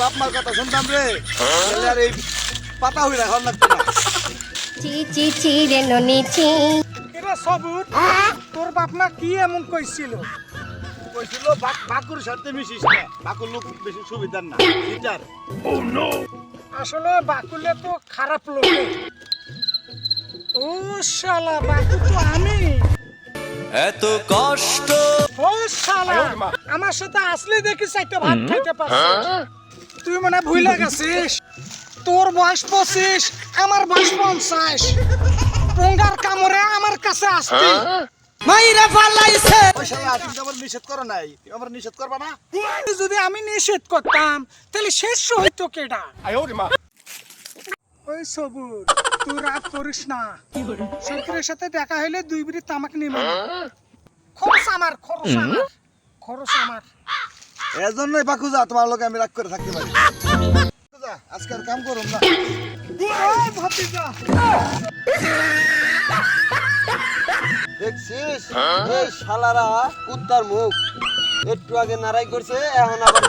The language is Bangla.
বাপ মার কথা শুনতাম রে আর এই পাতা হই রাখার লাগতো না চি চি চি রে ননি চি। এরা সবুজ তোর বাপ মা কি এমন কইছিল? কইছিল বাকুর সাথে মিশিস না। বাকুর লোক বেশি সুবিধার না। সিটার আসলে বাকুলে তো খারাপ লোক ও শালা বাকু তো আমি। এত কষ্ট শালা! আমার সাথে আসলে দেখি ভাত খাইতে পারছিস। তুই মানে ভুলে গেছিস? তোর বয়স পঁচিশ আমার বয়স পঞ্চাশ। পঙ্গার কামড়ে আমার কাছে আসতি মাইরা ফালাইছে। নিষেধ করো নাই। নিষেধ করবা না? যদি আমি নিষেধ করতাম তাহলে শেষ হইতো কেডা? ওই সবুর তুই রাগ করিস না। সরকারের সাথে দেখা হইলে দুই বিড়ি তামাক নিবে আমার খরচ আমার খরচ আমার। এজন্যই বাকু যা তোমার লোকে আমি রাগ করে থাকতে পারি। আজকে আর কাম করুম না। দেখছিস? এই শালারা কুত্তার মুখ। একটু আগে নারাই করছে এখন আবার